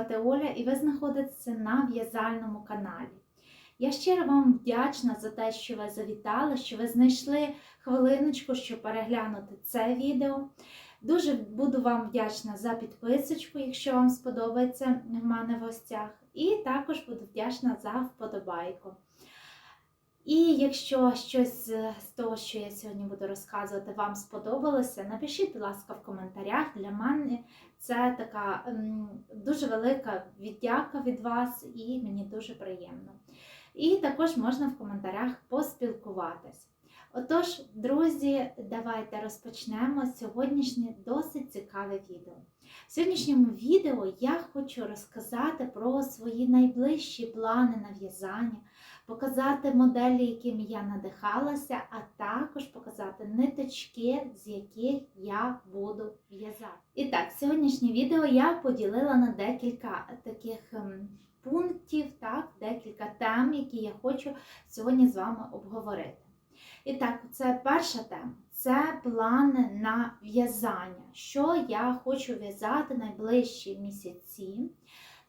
звати Оля і ви знаходитеся на в'язальному каналі. Я щиро вам вдячна за те, що ви завітали, що ви знайшли хвилиночку, щоб переглянути це відео. Дуже буду вам вдячна за підписочку, якщо вам сподобається в мене в гостях. І також буду вдячна за вподобайку. І якщо щось з того, що я сьогодні буду розказувати, вам сподобалося, напишіть, будь ласка, в коментарях. Для мене це така дуже велика віддяка від вас, і мені дуже приємно. І також можна в коментарях поспілкуватись. Отож, друзі, давайте розпочнемо сьогоднішнє досить цікаве відео. В сьогоднішньому відео я хочу розказати про свої найближчі плани на в'язання, показати моделі, якими я надихалася, а також показати ниточки, з яких я буду в'язати. І так, сьогоднішнє відео я поділила на декілька таких ем, пунктів, так, декілька тем, які я хочу сьогодні з вами обговорити. І так, це перша тема це плани на в'язання. Що я хочу в'язати найближчі місяці.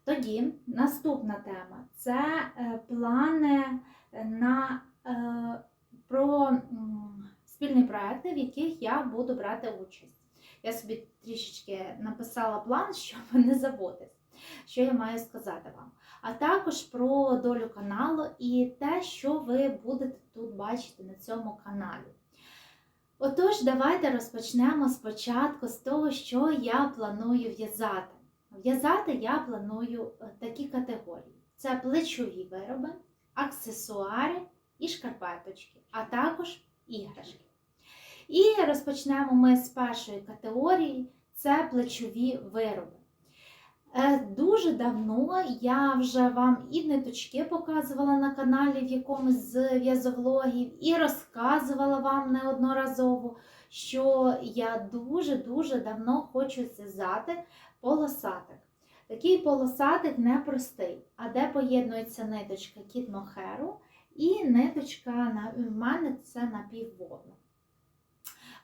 Тоді наступна тема це е, плани на е, про спільні проекти, в яких я буду брати участь. Я собі трішечки написала план, щоб не забутись, що я маю сказати вам. А також про долю каналу і те, що ви будете тут бачити на цьому каналі. Отож, давайте розпочнемо спочатку з того, що я планую в'язати. В'язати я планую е, такі категорії: це плечові вироби, аксесуари і шкарпеточки, а також іграшки. І розпочнемо ми з першої категорії це плечові вироби. Е, Дуже давно я вже вам і ниточки показувала на каналі в якомусь з в'язовлогів, і розказувала вам неодноразово, що я дуже-дуже давно хочу зв'язати полосатик. Такий полосатик непростий, а де поєднується ниточка кіт мохеру і ниточка в мене це напівводна.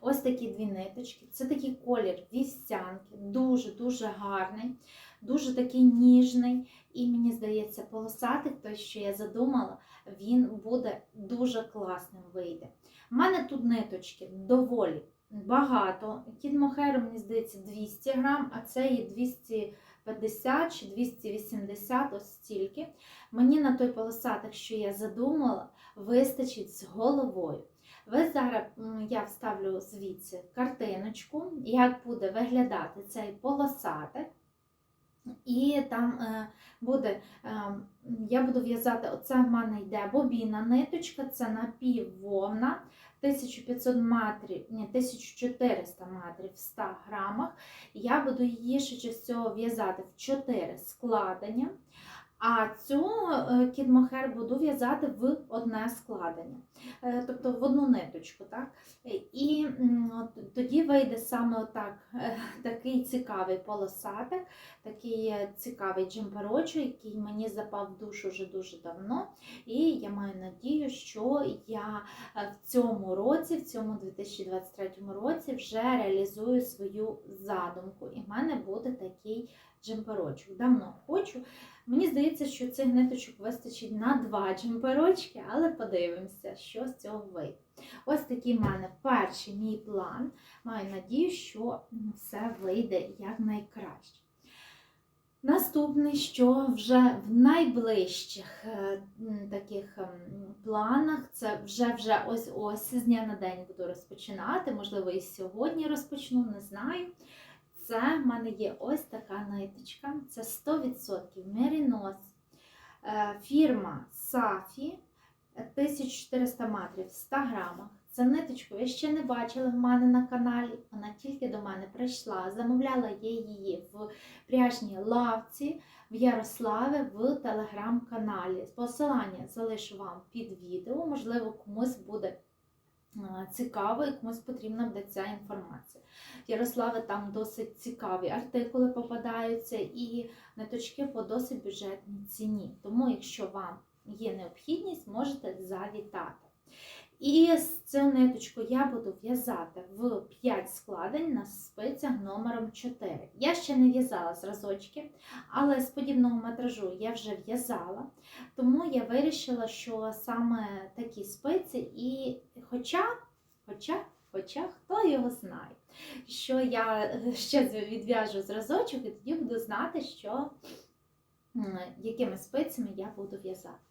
Ось такі дві ниточки. Це такий колір вівсянки, дуже-дуже гарний, дуже такий ніжний. І мені здається, полосатик, той, що я задумала, він буде дуже класним вийде. У мене тут ниточки доволі багато. Кіт Мохеру, мені здається, 200 грам, а це є 250 чи 280, ось стільки. Мені на той полосатик, що я задумала, вистачить з головою. Ви зараз я вставлю звідси картиночку, як буде виглядати цей полосатик. І там е, буде, е, я буду в'язати, оце в мене йде бобіна ниточка, це напіввовна, 1500 метрів, ні, 1400 метрів в 100 грамах. Я буду її ще всього в'язати в 4 складення. А цю кідмохер буду в'язати в одне складення, тобто в одну ниточку. так? І тоді вийде саме отак, такий цікавий полосатик, такий цікавий джемперочок, який мені запав в душу вже дуже давно. І я маю надію, що я в цьому році, в цьому 2023 році, вже реалізую свою задумку. І в мене буде такий джемперочок. Давно хочу. Мені здається, що цих ниточок вистачить на два джемперочки, але подивимося, що з цього вийде. Ось такий в мене перший мій план. Маю надію, що все вийде якнайкраще. Наступний, що вже в найближчих е, таких планах, це вже вже ось ось з дня на день буду розпочинати, можливо, і сьогодні розпочну, не знаю. Це в мене є ось така ниточка. Це 100% мерінос. Фірма Сафі 1400 метрів в 100 грамах. Це ниточку я ще не бачила в мене на каналі. Вона тільки до мене прийшла. Замовляла я її в пряжній лавці в Ярославі в телеграм-каналі. Посилання залишу вам під відео, можливо, комусь буде цікаво і комусь потрібна буде ця інформація. В Ярославі там досить цікаві артикули попадаються і ниточки по досить бюджетній ціні. Тому, якщо вам є необхідність, можете завітати. І з цю ниточку я буду в'язати в 5 складень на спицях номером 4. Я ще не в'язала зразочки, але з подібного метражу я вже в'язала, тому я вирішила, що саме такі спиці, і хоча, хоча, хоча хто його знає, що я ще відв'яжу зразочок, і тоді буду знати, що якими спицями я буду в'язати.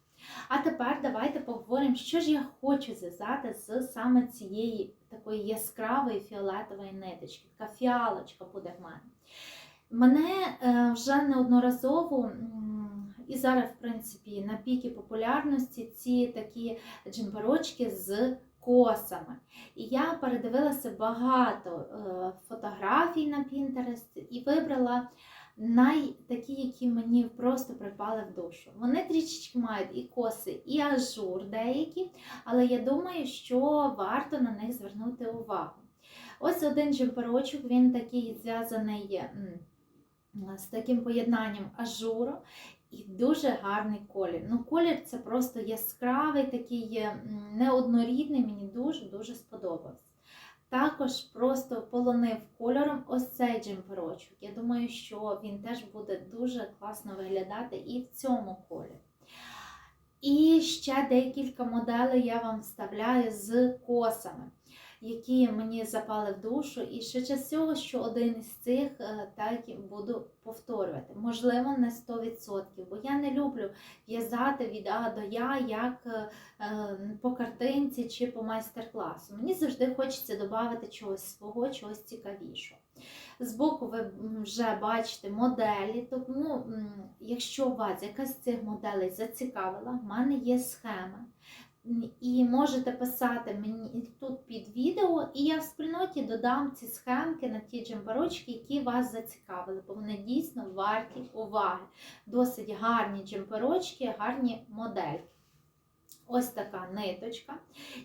А тепер давайте поговоримо, що ж я хочу зв'язати з саме цієї такої яскравої фіолетової ниточки. Така фіалочка буде в мене. Мене е, вже неодноразово, і зараз, в принципі, на пікі популярності ці такі джемперочки з косами. І я передивилася багато е, фотографій на Pinterest і вибрала най такі, які мені просто припали в душу. Вони трішечки мають і коси, і ажур деякі, але я думаю, що варто на них звернути увагу. Ось один джемперочок, він такий зв'язаний з таким поєднанням ажуру. І дуже гарний колір. Ну, колір це просто яскравий, такий неоднорідний, мені дуже-дуже сподобався. Також просто полонив кольором ось цей джемперочок. Я думаю, що він теж буде дуже класно виглядати і в цьому кольорі. І ще декілька моделей я вам вставляю з косами, які мені запали в душу. І швидше всього, що один із цих е, так буду повторювати. Можливо, не 100%, бо я не люблю в'язати від А до Я, як е, е, по картинці чи по майстер-класу. Мені завжди хочеться додати чогось свого, чогось цікавішого. Збоку ви вже бачите моделі, тому якщо вас якась з цих моделей зацікавила, в мене є схема. І можете писати мені тут під відео, і я в спільноті додам ці схемки на ті джемперочки, які вас зацікавили, бо вони дійсно варті уваги. Досить гарні джемперочки, гарні модельки. Ось така ниточка.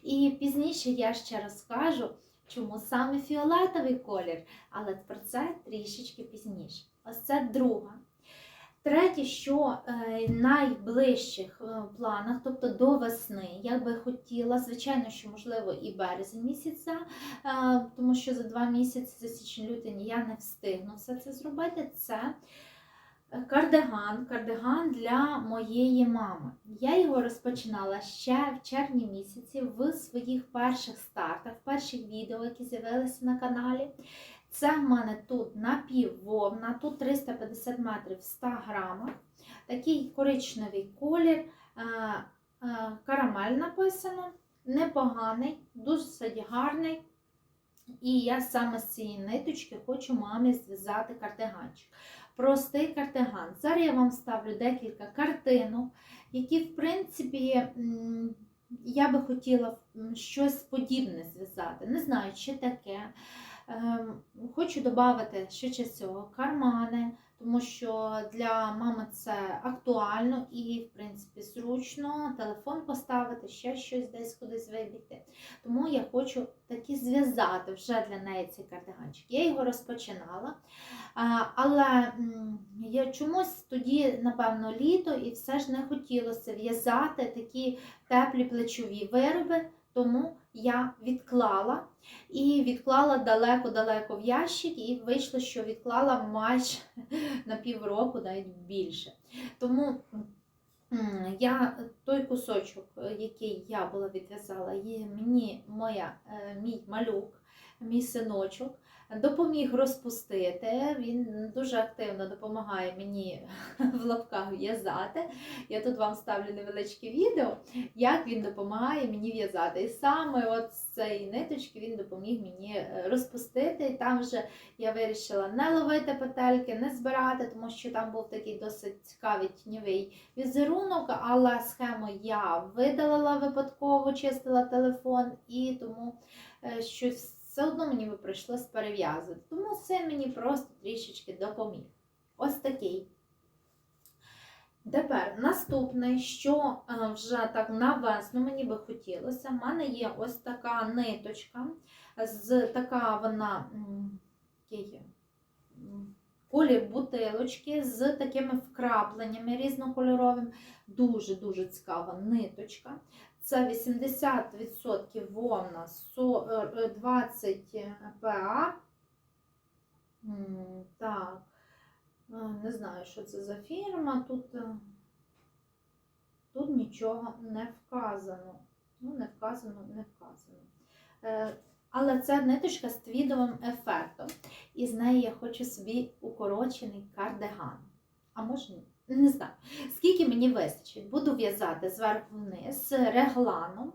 І пізніше я ще розкажу, чому саме фіолетовий колір, але про це трішечки пізніше. Ось це друга. Третє, що е, найближчих е, планах, тобто до весни, я би хотіла, звичайно, що можливо і березень місяця, е, тому що за два місяці, за січень-лютень, я не встигну все це зробити. Це кардиган, кардиган для моєї мами. Я його розпочинала ще в червні місяці в своїх перших стартах, в перших відео, які з'явилися на каналі. Це в мене тут напіввовна, тут 350 метрів в 100 грамах. Такий коричневий колір, е, е, карамель написано, непоганий, досить гарний. І я саме з цієї ниточки хочу мамі зв'язати кардиганчик. Простий кардиган. Зараз я вам ставлю декілька картинок, які, в принципі, я би хотіла щось подібне зв'язати. Не знаю, чи таке. Ем, Хочу додати швидше всього кармани, тому що для мами це актуально і, в принципі, зручно телефон поставити, ще щось десь кудись вибігти. Тому я хочу таки зв'язати вже для неї цей кардиганчик. Я його розпочинала, але я чомусь тоді, напевно, літо і все ж не хотілося в'язати такі теплі плечові вироби, тому я відклала і відклала далеко-далеко в ящик, і вийшло, що відклала майже на півроку, навіть більше. Тому я той кусочок, е, який я була відв'язала, є мені моя, е, мій малюк, мій синочок. Допоміг розпустити, він дуже активно допомагає мені в лапках в'язати. Я тут вам ставлю невеличке відео, як він допомагає мені в'язати. І саме от з цієї ниточки він допоміг мені е, розпустити. І там вже я вирішила не ловити петельки, не збирати, тому що там був такий досить цікавий тіньовий візерунок, але схему я видалила випадково, чистила телефон, і тому е, щось все одно мені би прийшлось перев'язувати. Тому це мені просто трішечки допоміг. Ось такий. Тепер наступне, що е, вже так на весну мені би хотілося, в мене є ось така ниточка, з така вона м, колір бутилочки з такими вкрапленнями різнокольоровими. Дуже-дуже цікава ниточка. Це 80% вовна, со- е, е, 20 ПА. Так, Е, не знаю, що це за фірма. Тут, е, тут нічого не вказано. Ну, не вказано, не вказано. Е, Але це ниточка з твідовим ефектом. І з неї я хочу собі укорочений кардиган. А може ні? Не знаю. Скільки мені вистачить, буду в'язати зверху вниз регланом,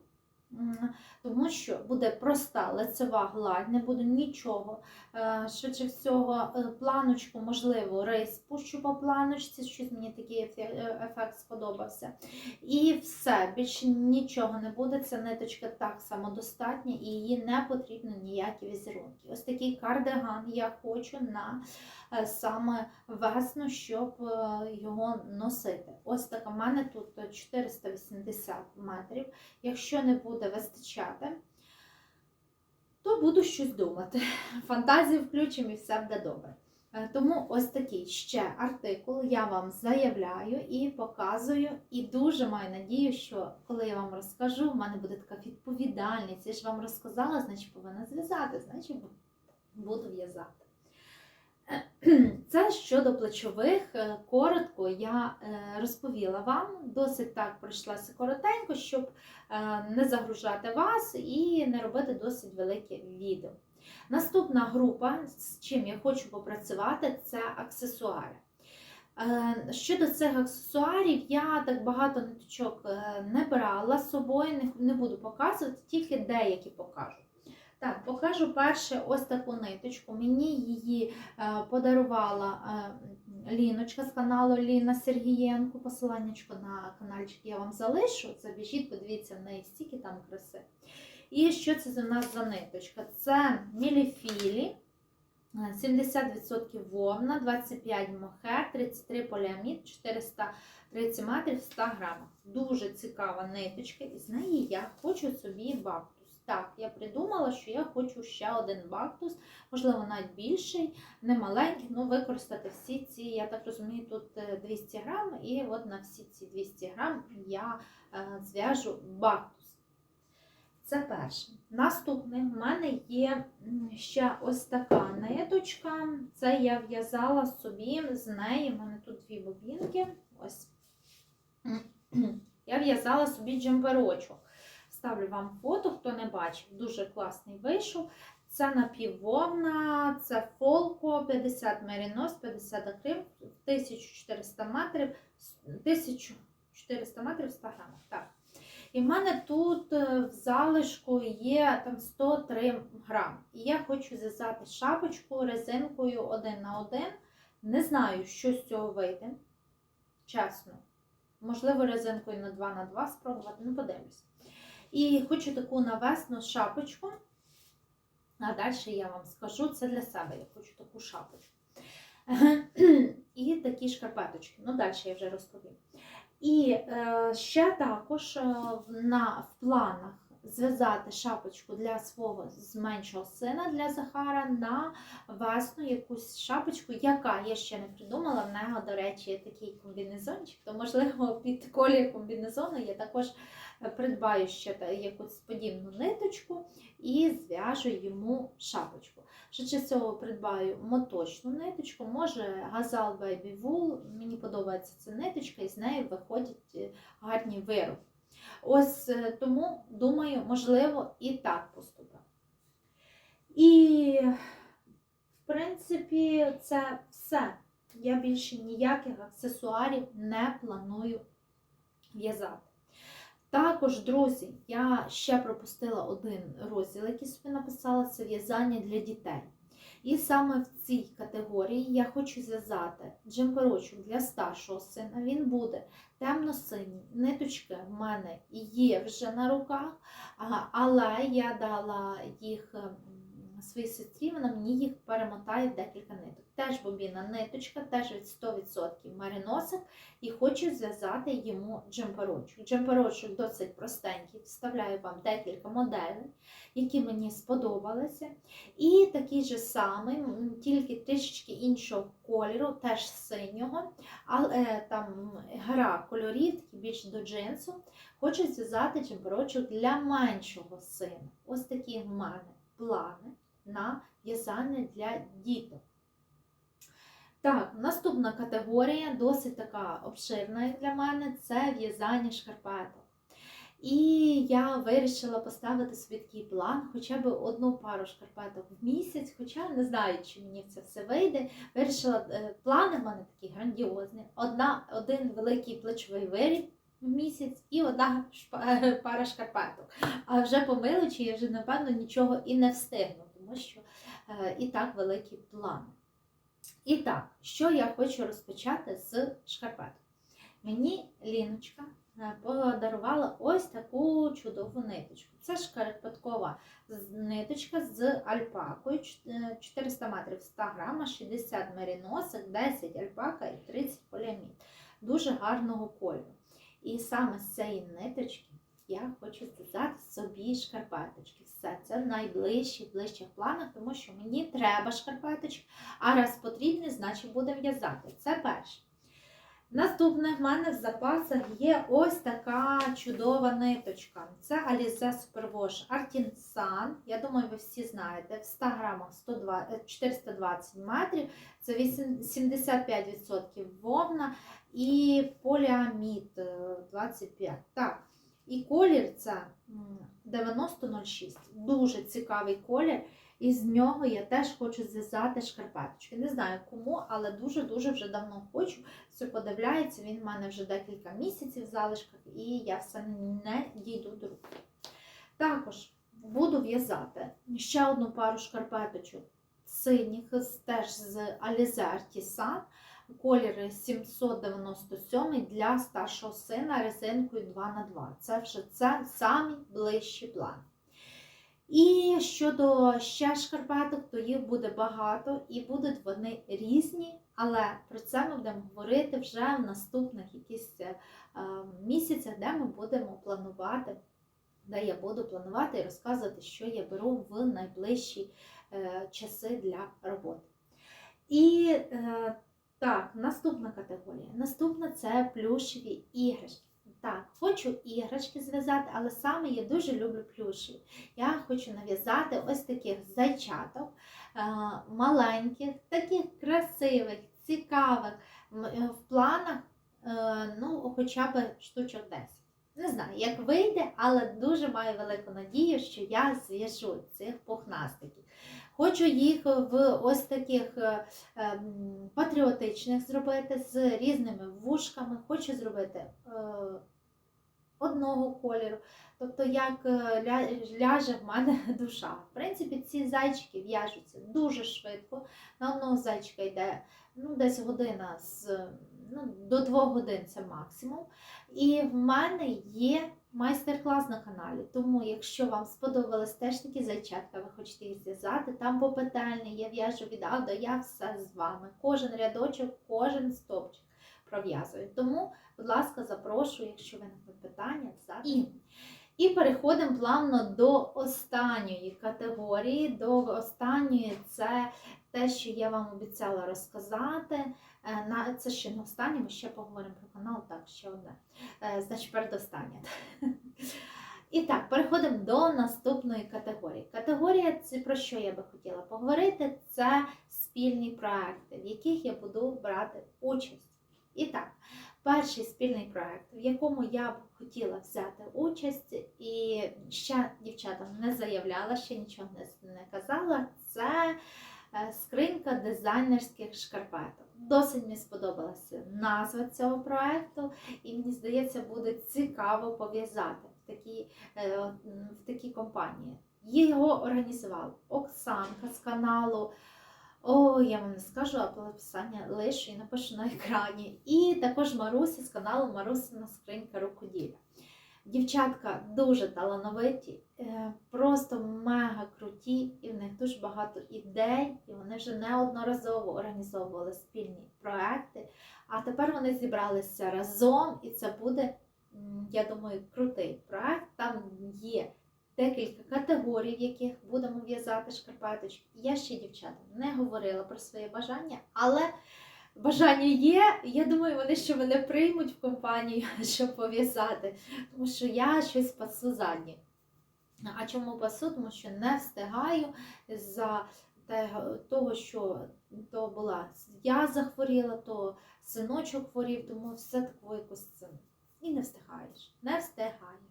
тому що буде проста лицева гладь, не буде нічого. Е, Швидше всього, е, планочку, можливо, рейс пущу по планочці, щось мені такий е, ефект сподобався. І все, більше нічого не буде. Ця ниточка так само достатня і її не потрібно ніякі візерунки. Ось такий кардиган я хочу на саме весну, щоб його носити. Ось така в мене тут 480 метрів. Якщо не буде вистачати, то буду щось думати. Фантазію включимо і все буде добре. Е, Тому ось такий ще артикул я вам заявляю і показую. І дуже маю надію, що коли я вам розкажу, в мене буде така відповідальність. Я ж вам розказала, значить повинна зв'язати, значить буду в'язати. Це щодо плечових. Е, Коротко я е, розповіла вам, досить так пройшлася коротенько, щоб е, не загружати вас і не робити досить велике відео. Наступна група, з чим я хочу попрацювати, це аксесуари. Щодо цих аксесуарів, я так багато ниточок не брала з собою, не буду показувати, тільки деякі покажу. Так, покажу перше ось таку ниточку. Мені її е, подарувала е, Ліночка з каналу Ліна Сергієнко. Посиланнячко на каналчик я вам залишу. Забіжіть, подивіться в неї стільки там краси. І що це за нас за ниточка? Це міліфілі. е, 70% вовна, 25 мохер, 33 поліамід, 430 метрів 100 грамах. Дуже цікава ниточка, і з неї я хочу собі бактус. Так, я придумала, що я хочу ще один бактус, можливо, навіть більший, не маленький, ну використати всі ці, я так розумію, тут е, 200 грам, і от на всі ці 200 грам я е, зв'яжу бактус. Це перше. Наступне в мене є ще ось така ниточка. Це я в'язала собі з неї. У мене тут дві бобінки. Ось. Я в'язала собі джемперочок. Ставлю вам фото, хто не бачив. Дуже класний вийшов. Це напіввовна, це фолко, 50 мерінос, 50 акрил, 1400 метрів, 1400 метрів 100 грамів. Так. І в мене тут е, в залишку є там 103 грам. І я хочу зв'язати шапочку резинкою один на один. Не знаю, що з цього вийде. Чесно. Можливо, резинкою на 2 на 2 спробувати, ну подивлюсь. І хочу таку навесну шапочку. А далі я вам скажу, це для себе. Я хочу таку шапочку. І такі шкарпеточки. Ну, далі я вже розповім. І е, ще також е, на, в планах зв'язати шапочку для свого з меншого сина для Захара на весну якусь шапочку, яка я ще не придумала. В нього, до речі, такий комбінезончик, то можливо під колір комбінезону я також придбаю ще якусь подібну ниточку і зв'яжу йому шапочку. Швидше всього придбаю моточну ниточку, може Газал Baby Wool. Мені подобається ця ниточка, і з нею виходять е, гарні вироби. Ось е, тому, думаю, можливо, і так поступити. І, в принципі, це все. Я більше ніяких аксесуарів не планую в'язати. Також, друзі, я ще пропустила один розділ, який собі написала, це в'язання для дітей. І саме в цій категорії я хочу зв'язати джемперочок для старшого сина. Він буде темно-синій. Ниточки в мене є вже на руках, але я дала їх своїй сестрі, вона мені їх перемотає в декілька ниток. Теж бобіна ниточка, теж від 100% мариносик, і хочу зв'язати йому джемперочок. Джемперочок досить простенький, вставляю вам декілька моделей, які мені сподобалися. І такий же самий, тільки трішечки іншого кольору, теж синього, але там гра кольорів, такі більш до джинсу. Хочу зв'язати джемперочок для меншого сина. Ось такі в мене плани на в'язання для діток. Так, наступна категорія, досить така обширна для мене, це в'язання шкарпеток. І я вирішила поставити собі такий план, хоча б одну пару шкарпеток в місяць, хоча не знаю, чи мені це все вийде. Вирішила, е, плани в мене такі грандіозні. Одна, один великий плечовий виріб в місяць і одна шпа- пара шкарпеток. А вже по милочі я вже, напевно, нічого і не встигну, тому що е, і так великі плани. І так, що я хочу розпочати з шкарпеток? Мені Ліночка е, подарувала ось таку чудову ниточку. Це шкарпеткова ниточка з альпакою, е, 400 метрів 100 грама, 60 меріносик, 10 альпака і 30 поліамід. Дуже гарного кольору. І саме з цієї ниточки я хочу зв'язати собі шкарпеточки. Все, це в найближчих ближчих планах, тому що мені треба шкарпеточки, а раз потрібні, значить будемо в'язати. Це перше. Наступне в мене в запасах є ось така чудова ниточка. Це Alize Superwash Artisan. Я думаю, ви всі знаєте, в 100 грамах 120, е, 420 метрів. Це 8 75% вовна і поліамід е, 25. Так. І колір це м, 9006. Дуже цікавий колір. І з нього я теж хочу зв'язати шкарпеточки. Не знаю кому, але дуже-дуже вже давно хочу. Все подивляється, він в мене вже декілька місяців в залишках, і я все не дійду до руки. Також буду в'язати ще одну пару шкарпеточок синіх, теж з Alize Artisan, колір 797 для старшого сина резинкою 2х2. Це вже це самі ближчі плани. І щодо ще шкарпеток, то їх буде багато і будуть вони різні, але про це ми будемо говорити вже в наступних якісь е, місяцях, де ми будемо планувати, де я буду планувати і розказувати, що я беру в найближчі е, часи для роботи. І е, так, наступна категорія. Наступна це плюшеві іграшки. Так, хочу іграшки зв'язати, але саме я дуже люблю плюшеві. Я хочу нав'язати ось таких зайчаток, е, маленьких, таких красивих, цікавих е, в планах, е, ну, хоча б штучок 10. Не знаю, як вийде, але дуже маю велику надію, що я зв'яжу цих пухнастиків. Хочу їх в ось таких е, ем, патріотичних зробити з різними вушками. Хочу зробити е, одного кольору. Тобто, як е, ляже в мене душа. В принципі, ці зайчики в'яжуться дуже швидко. На одного зайчика йде ну, десь година з ну, до двох годин це максимум. І в мене є майстер-клас на каналі. Тому, якщо вам сподобались теж такі зайчатка, ви хочете їх зв'язати, там попитальний, я в'яжу від А до Я все з вами. Кожен рядочок, кожен стопчик пров'язую. Тому, будь ласка, запрошую, якщо виникнуть питання, і, і переходимо плавно до останньої категорії. До останньої це те, що я вам обіцяла розказати. Е, це ще не останнє, ми ще поговоримо про канал. Так, ще одне. Е, Значить, передостаннє. І так, переходимо до наступної категорії. Категорія, це про що я би хотіла поговорити, це спільні проекти, в яких я буду брати участь. І так, перший спільний проект, в якому я б хотіла взяти участь, і ще дівчатам не заявляла, ще нічого не, казала, це е, скринька дизайнерських шкарпеток. Досить мені сподобалася назва цього проекту, і мені здається, буде цікаво пов'язати в такій, е, в такій компанії. Його організувала Оксанка з каналу. О, я вам не скажу, а описання лишу і напишу на екрані. І також Маруся з каналу Марусина скринька рукоділля. Дівчатка дуже талановиті, е, просто мега круті, і в них дуже багато ідей, і вони вже неодноразово організовували спільні проекти. А тепер вони зібралися разом, і це буде, я думаю, крутий проект. Там є декілька категорій, в яких будемо в'язати шкарпеточки. Я ще дівчатам не говорила про своє бажання, але бажання є. Я думаю, вони ще мене приймуть в компанію, щоб пов'язати, тому що я щось пасу задні. А чому пасу? Тому що не встигаю за того, що то була я захворіла, то синочок хворів, тому все таке якось це. І не встигаєш. Не встигаєш.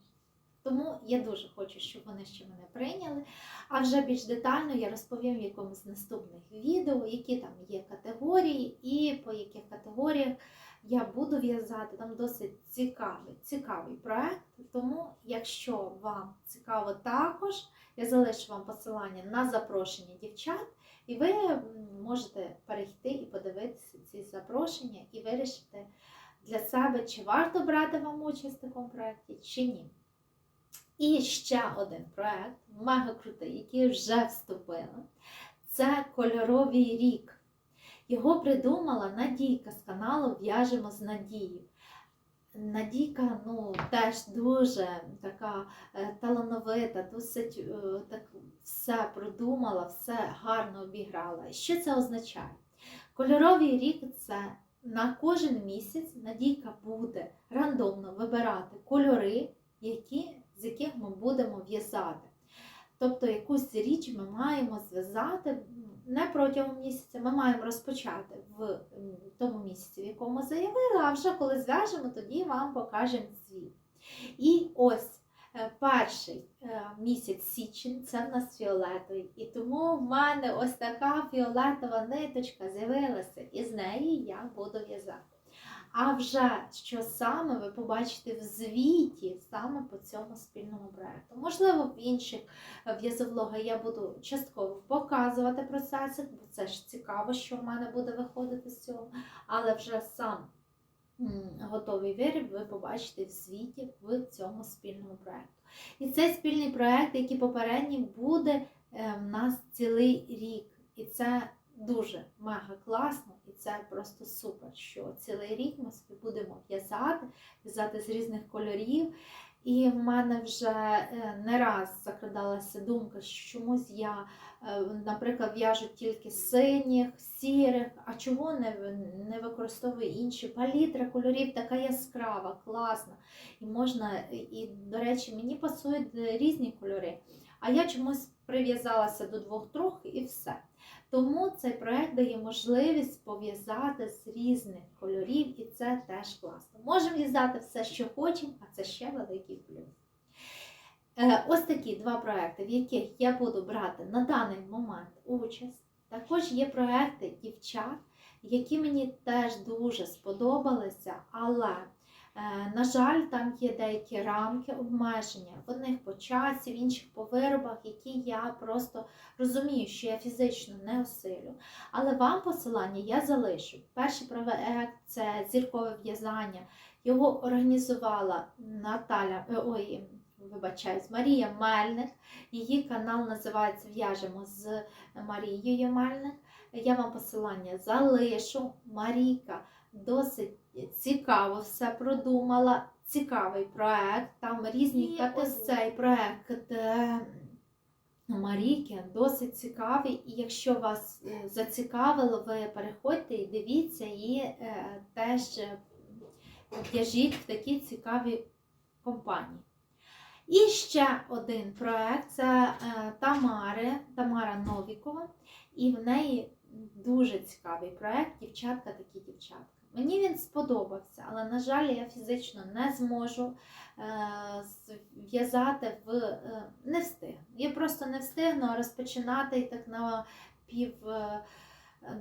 Тому я дуже хочу, щоб вони ще мене прийняли. А вже більш детально я розповім в якомусь з наступних відео, які там є категорії, і по яких категоріях я буду в'язати. Там досить цікавий, цікавий проект. Тому, якщо вам цікаво також, я залишу вам посилання на запрошення дівчат, і ви можете перейти і подивитися ці запрошення і вирішити для себе, чи варто брати вам участь в такому проєкті, чи ні. І ще один проект, мега крутий, який вже вступила. Це кольоровий рік. Його придумала Надійка з каналу В'яжемо з Надією. Надійка ну, теж дуже така е, талановита, досить е, так все продумала, все гарно обіграла. Що це означає? Кольоровий рік це на кожен місяць Надійка буде рандомно вибирати кольори, які, з яких ми будемо в'язати. Тобто якусь річ ми маємо зв'язати не протягом місяця, ми маємо розпочати в тому місяці, в якому заявили, а вже коли зв'яжемо, тоді вам покажемо звіт. І ось е, перший е, місяць січень це в нас фіолетовий. І тому в мене ось така фіолетова ниточка з'явилася, і з неї я буду в'язати. А вже що саме ви побачите в звіті саме по цьому спільному проекту. Можливо, в інших в'язовлогах я буду частково показувати процеси, бо це ж цікаво, що в мене буде виходити з цього. Але вже сам готовий виріб ви побачите в світі в цьому спільному проекту. І цей спільний проект, як і попередній, буде е, в нас цілий рік. І це дуже мега класно, і це просто супер, що цілий рік ми собі будемо в'язати, в'язати з різних кольорів. І в мене вже е, не раз закрадалася думка, що чомусь я, е, наприклад, в'яжу тільки синіх, сірих, а чого не, не використовую інші палітра кольорів, така яскрава, класна. І можна, і, до речі, мені пасують різні кольори. А я чомусь прив'язалася до двох-трьох і все. Тому цей проект дає можливість пов'язати з різних кольорів, і це теж класно. Можемо в'язати все, що хочемо, а це ще великий плюс. Е, Ось такі два проекти, в яких я буду брати на даний момент участь. Також є проекти дівчат, які мені теж дуже сподобалися, але На жаль, там є деякі рамки обмеження. В одних по часі, в інших по виробах, які я просто розумію, що я фізично не осилю. Але вам посилання я залишу. Перший проект це зіркове в'язання. Його організувала Наталя, е, ой, вибачаюсь, Марія Мельник. Її канал називається В'яжемо з Марією Мельник. Я вам посилання залишу. Марійка досить цікаво все продумала. Цікавий проект. Там різні ось- цей проект. е, Марійки досить цікавий, і якщо вас е, зацікавило, ви переходьте і дивіться, і е, теж в'яжіть в такі цікаві компанії. І ще один проект це Тамари, Тамара Новікова, і в неї дуже цікавий проект Дівчатка такі дівчатка. Мені він сподобався, але, на жаль, я фізично не зможу е, зв'язати в е, не встигну. Я просто не встигну розпочинати і так на пів е,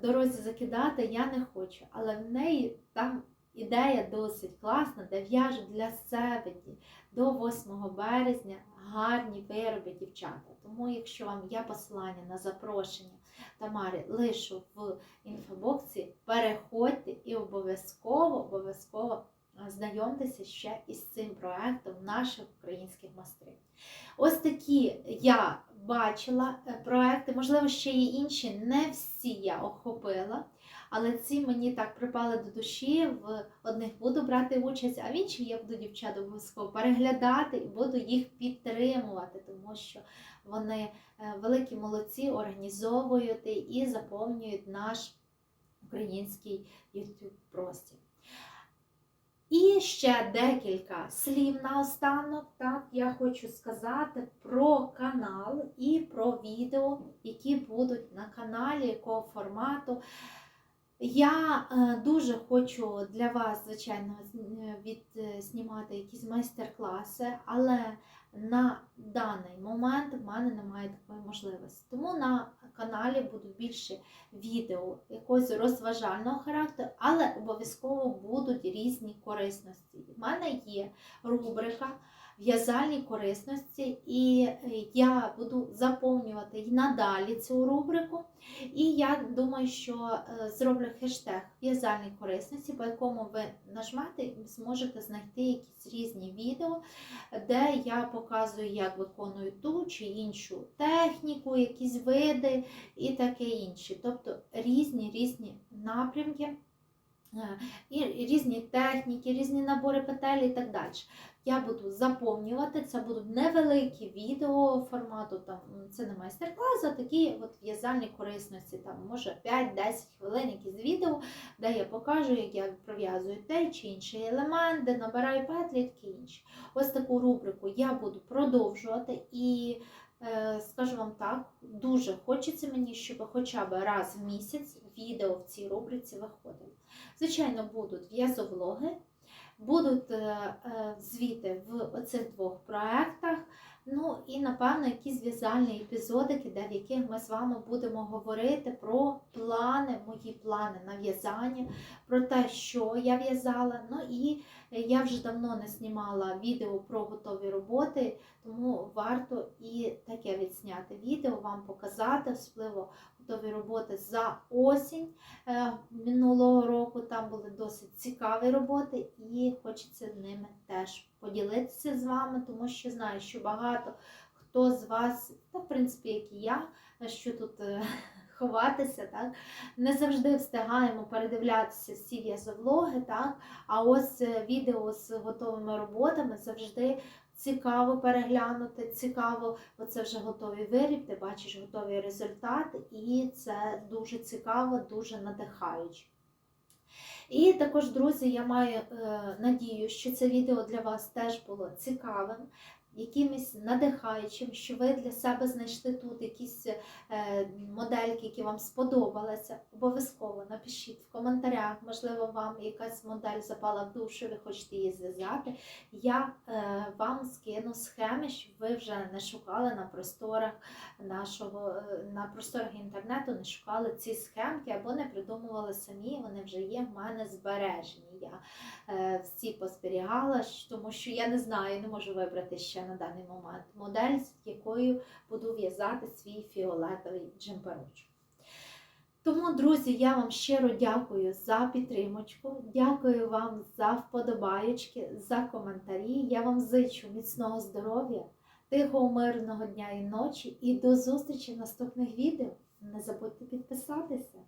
дорозі закидати я не хочу. Але в неї там ідея досить класна, де в'яжу для себе до 8 березня гарні вироби дівчата. Тому, якщо вам я посилання на запрошення Тамари лишу в інфобоксі, переходьте і обов'язково, обов'язково знайомтеся ще із цим проектом наших українських майстрів. Ось такі я бачила е, проекти, можливо, ще є інші, не всі я охопила. Але ці мені так припали до душі. В одних буду брати участь, а в інших я буду дівчат обов'язково переглядати і буду їх підтримувати, тому що вони е, великі молодці, організовують і заповнюють наш український YouTube простір. І ще декілька слів наостанок. Так, я хочу сказати про канал і про відео, які будуть на каналі, якого формату. Я е, дуже хочу для вас, звичайно, відснімати якісь майстер-класи, але на даний момент в мене немає такої можливості. Тому на каналі будуть більше відео якогось розважального характеру, але обов'язково будуть різні корисності. У мене є рубрика в'язальні корисності, і я буду заповнювати і надалі цю рубрику. І я думаю, що е, зроблю хештег в'язальні корисності, по якому ви нажмете зможете знайти якісь різні відео, де я показую, як виконую ту чи іншу техніку, якісь види і таке інше. Тобто різні різні напрямки. Е, І різні техніки, різні набори петель і так далі. Я буду заповнювати, це будуть невеликі відео формату, там, це не майстер-клас, а такі от в'язальні корисності, там, може 5-10 хвилин якісь відео, де я покажу, як я пров'язую той чи інший елемент, де набираю петлі і таке інше. Ось таку рубрику я буду продовжувати і е, скажу вам так, дуже хочеться мені, щоб хоча б раз в місяць відео в цій рубриці виходило. Звичайно, будуть в'язовлоги. Будуть е, е, звіти в оцих двох проєктах. Ну і, напевно, якісь в'язальні епізодики, де в яких ми з вами будемо говорити про плани, мої плани на в'язання, про те, що я в'язала. Ну і я вже давно не знімала відео про готові роботи, тому варто і таке відзняти відео, вам показати, особливо готові роботи за осінь е, минулого року. Там були досить цікаві роботи, і хочеться ними теж поділитися з вами, тому що знаю, що багато хто з вас, та в принципі, як і я, що тут е, ховатися, так не завжди встигаємо передивлятися всі в'язовлоги, так, а ось е, відео з готовими роботами завжди. Цікаво переглянути, цікаво, оце вже готовий виріб, ти бачиш готовий результат, і це дуже цікаво, дуже надихаюче. І також, друзі, я маю е, надію, що це відео для вас теж було цікавим, якимось надихаючим, що ви для себе знайшли тут якісь е, модельки, які вам сподобалися. Обов'язково напишіть в коментарях, можливо, вам якась модель запала в душу, ви хочете її зв'язати. Я е, вам скину схеми, щоб ви вже не шукали на просторах нашого, е, на просторах інтернету, не шукали ці схемки або не придумували самі, вони вже є в мене збережені. Я всі посперігала, тому що я не знаю, не можу вибрати ще на даний момент модель, з якою буду в'язати свій фіолетовий джемперочок. Тому, друзі, я вам щиро дякую за підтримочку, дякую вам за вподобаєчки, за коментарі. Я вам зичу міцного здоров'я, тихого, мирного дня і ночі і до зустрічі в наступних відео. Не забудьте підписатися.